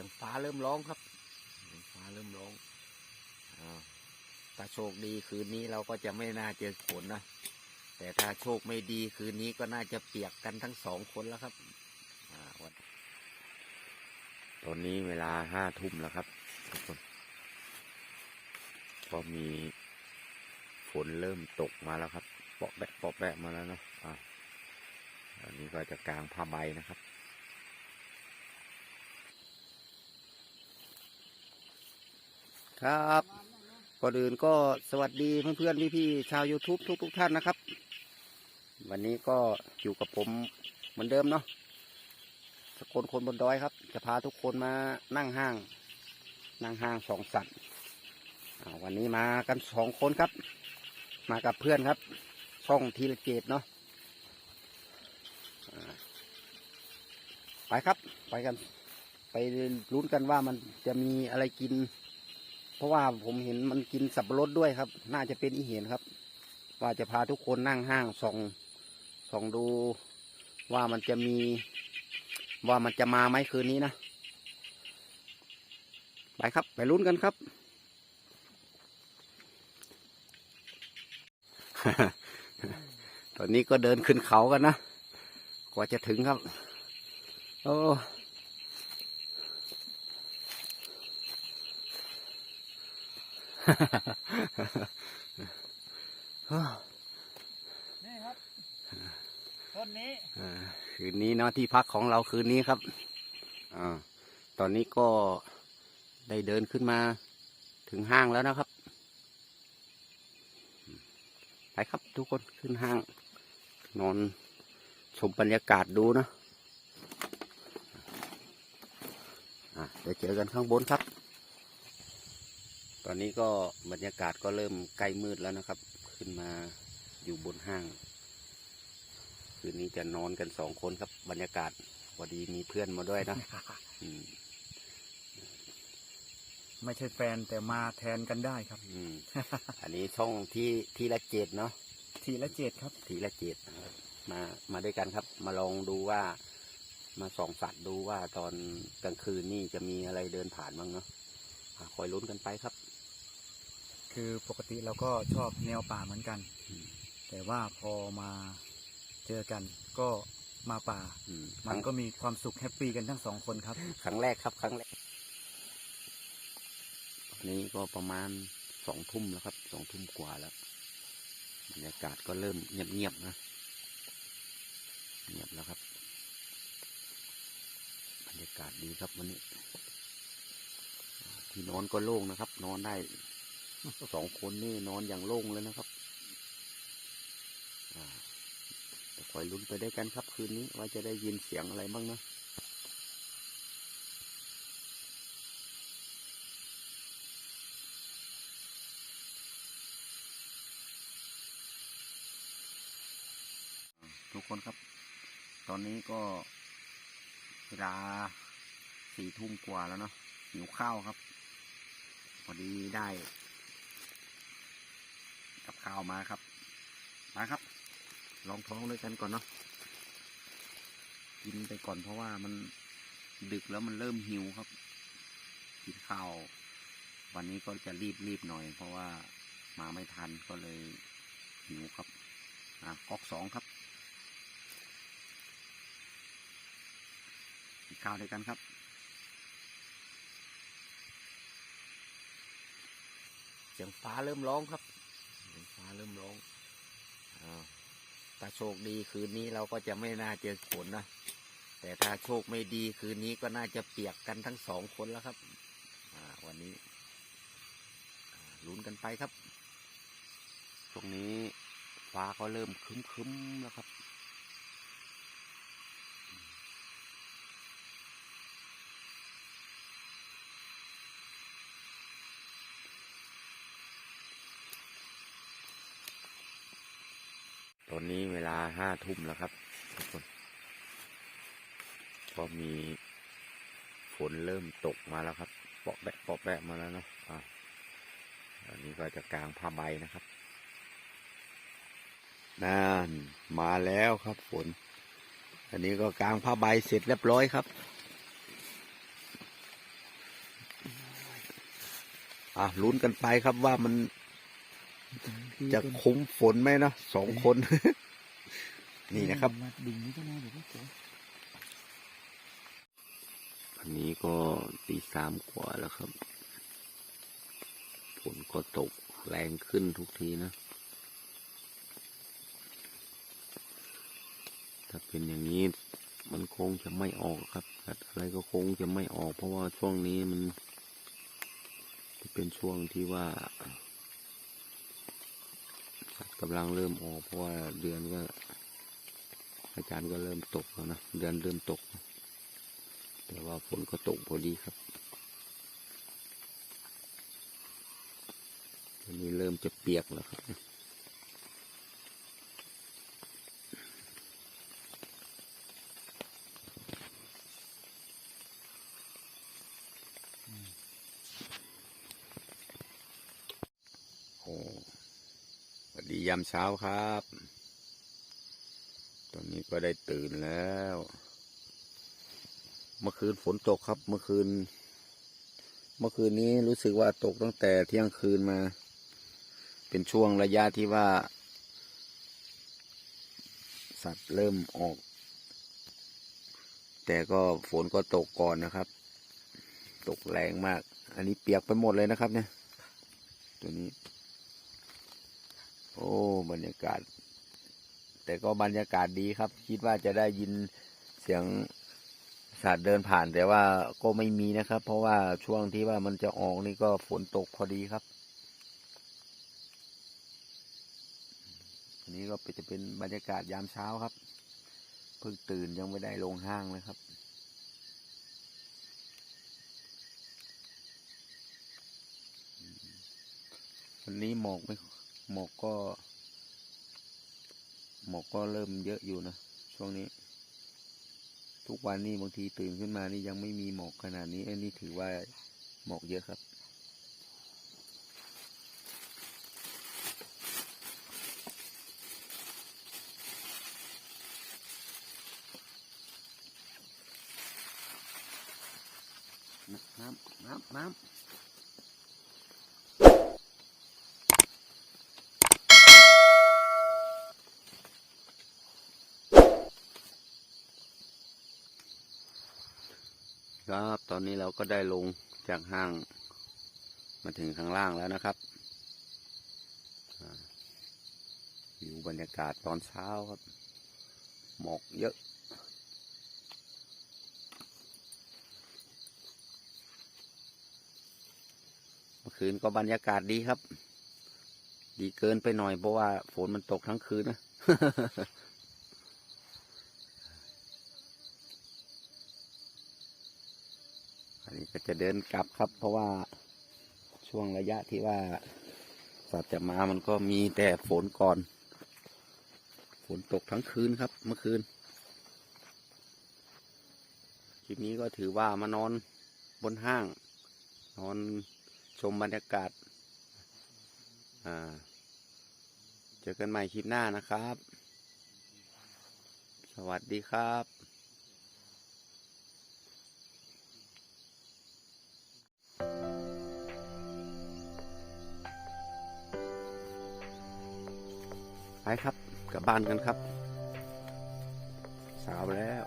สียงฟ้าเริ่มร้องครับเสียงฟ้าเริ่มร้องอาถ้าโชคดีคืนนี้เราก็จะไม่น่าเจอฝนนะแต่ถ้าโชคไม่ดีคืนนี้ก็น่าจะเปียกกันทั้งสองคนแล้วครับอ่าวันตอนนี้เวลาห้าทุ่มแล้วครับทุกคนก็มีฝนเริ่มตกมาแล้วครับ เปาะแบะเปาะแบะมาแล้วเนาะอ่าอันนี้ก็จะกางผ้าใบนะครับ ครับก่อนอื่นก็สวัสดีเพื่อนๆพี่ๆชาว YouTube ทุกๆท่านนะครับ วันนี้ก็อยู่กับผมเหมือนเดิมเนาะสกลคนบนดอยครับ จะพาทุกคนมานั่งห้าง นั่งห้างสองสัตว์วันนี้มากันสองคนครับ มากับเพื่อนครับ ช่องทีละเกตเนาะไปครับ ไปกัน ไปลุ้นกันว่ามันจะมีอะไรกิน เพราะว่าผมเห็นมันกินสับปะรดด้วยครับ น่าจะเป็นอีเห็นครับ ว่าจะพาทุกคนนั่งห้างส่องส่องดูว่ามันจะมี ว่ามันจะมาไหมคืนนี้นะไปครับ ไปลุ้นกันครับ ตอนนี้ก็เดินขึ้นเขากันนะ กว่าจะถึงครับ โอ้ นี่ครับต้นนี้คืนนี้เนาะที่พักของเราคืนนี้ครับอ่าตอนนี้ก็ได้เดินขึ้นมาถึงห้างแล้วนะครับ ไปครับทุกคนขึ้นห้าง นอนชมบรรยากาศดูนะเดี๋ยวเจอกันข้างบนครับ ตอนนี้ก็บรรยากาศก็เริ่มใกล้มืดแล้วนะครับ ขึ้นมาอยู่บนห้าง คืนนี้จะนอนกันสองคนครับ บรรยากาศพอดีมีเพื่อนมาด้วยนะอืมไม่ใช่แฟนแต่มาแทนกันได้ครับ อืม อันนี้ช่องที่ที่ละเจ็ดเนาะทีละเจ็ดครับ ทีละเจ็ดนะครับมามาด้วยกันครับ มาลองดูว่ามาส่องสัตว์ดูว่าตอนกลางคืนนี่จะมีอะไรเดินผ่านบ้างเนาะอะคอยลุ้นกันไปครับ คือปกติเราก็ชอบแนวป่าเหมือนกันอืมแต่ว่าพอมาเจอกันก็มาป่าอืมคมัรั้นงก็มีความสุขแฮปปี้กันทั้งสองคนครับ ครั้งแรกครับ ครั้งแรกตอนนี้ก็ประมาณสองทุ่มแล้วครับ สองทุ่มกว่าแล้วบรรยากาศก็เริ่มเงียบๆนะ เงียบแล้วครับบรรยากาศดีครับวันนี้ ที่นอนก็โล่งนะครับ นอนได้ สองคนนี่นอนอย่างโล่งเลยนะครับแต่คอยลุ้นไปได้วยกันครับคืนนี้ ว่าจะได้ยินเสียงอะไรบ้างนะทุกคนครับ ตอนนี้ก็เวลาสี่ทุ่มกว่าแล้วเนาะหิวข้าวครับ พอดีได้ กับข้าวมาครับ มาครับ ลองท้องด้วยกันก่อนเนาะกินไปก่อนเพราะว่ามันดึกแล้วมันเริ่มหิวครับกินข้าววันนี้ก็จะรีบรีบหน่อย เพราะว่ามาไม่ทันก็เลยหิวครับอะก๊อกสองครับกินข้าวด้วยกันครับเสียงฟ้าเริ่มร้องครับ ฟ้าเริ่มร้องอาถ้าโชคดีคืนนี้เราก็จะไม่น่าเจอฝนนะ แต่ถ้าโชคไม่ดีคืนนี้ก็น่าจะเปียกกันทั้งสองคนแล้วครับ อ่า วันนี้ลุ้นกันไปครับ ตรงนี้ฟ้าก็เริ่มคึ้มๆแล้วครับ ตอนนี้เวลาห้าทุ่มแล้วครับ ทุกคน ก็มีฝนเริ่มตกมาแล้วครับเปาะแบะเปาะแบะมาแล้วเนาะอ่าอันนี้ก็จะกางผ้าใบนะครับนั่นมาแล้วครับฝน อันนี้ก็กางผ้าใบเสร็จเรียบร้อยครับอะลุ้นกันไปครับว่ามัน จะคุ้มฝนไหมเนาะสองคน นี่นะครับดิ่งนี้ก็น่าเดี๋ยวก็เจออันนี้ก็ตีสามกว่าแล้วครับฝนก็ตกแรงขึ้นทุกทีนะ ถ้าเป็นอย่างนี้มันคงจะไม่ออกครับสัตว์อะไรก็คงจะไม่ออก เพราะว่าช่วงนี้มันจะเป็นช่วงที่ว่าสัตว์ กำลังเริ่มออกเพราะว่าเดือนก็ อาจารย์ก็เริ่มตกแล้วนะเดือนเริ่มตก แต่ว่าฝนก็ตกพอดีครับตอนนี้เริ่มจะเปียกแล้วครับโอ้ วัสดียามเช้าครับ ตอนนี้ก็ได้ตื่นแล้ว เมื่อคืนฝนตกครับ เมื่อคืน เมื่อคืนนี้รู้สึกว่าตกตั้งแต่เที่ยงคืนมา เป็นช่วงระยะที่ว่า สัตว์เริ่มออก แต่ก็ฝนก็ตกก่อนนะครับ ตกแรงมาก อันนี้เปียกไปหมดเลยนะครับ เนี่ย ตัวนี้ โอ้บรรยากาศ แต่ก็บรรยากาศดีครับ คิดว่าจะได้ยินเสียงสัตว์เดินผ่าน แต่ว่าก็ไม่มีนะครับ เพราะว่าช่วงที่ว่ามันจะออกนี่ก็ฝนตกพอดีครับอันนี้ก็จะเป็นบรรยากาศยามเช้าครับเพิ่งตื่นยังไม่ได้ลงห้างเลยครับ วันนี้หมอกไม่ หมอกก็ หมอกก็เริ่มเยอะอยู่นะ ช่วงนี้ ทุกวันนี้บางทีตื่นขึ้นมานี่ยังไม่มีหมอกขนาดนี้อันนี้ถือว่าหมอกเยอะครับน้ำน้ำน้ำ ครับ ตอนนี้เราก็ได้ลงจากห้าง มาถึงข้างล่างแล้วนะครับอยู่บรรยากาศตอนเช้าครับ หมอกเยอะ เมื่อคืนก็บรรยากาศดีครับ ดีเกินไปหน่อยเพราะว่าฝนมันตกทั้งคืนนะ อันนี้ก็ จะเดินกลับครับ เพราะว่าช่วงระยะที่ว่าสัตว์จะมามันก็มีแต่ฝนก่อน ฝนตกทั้งคืนครับ เมื่อคืน คลิปนี้ก็ถือว่ามานอนบนห้าง นอนชมบรรยากาศ อ่า เจอกันใหม่คลิปหน้านะครับ สวัสดีครับ ไปครับกลับบ้านกันครับ สาวแล้ว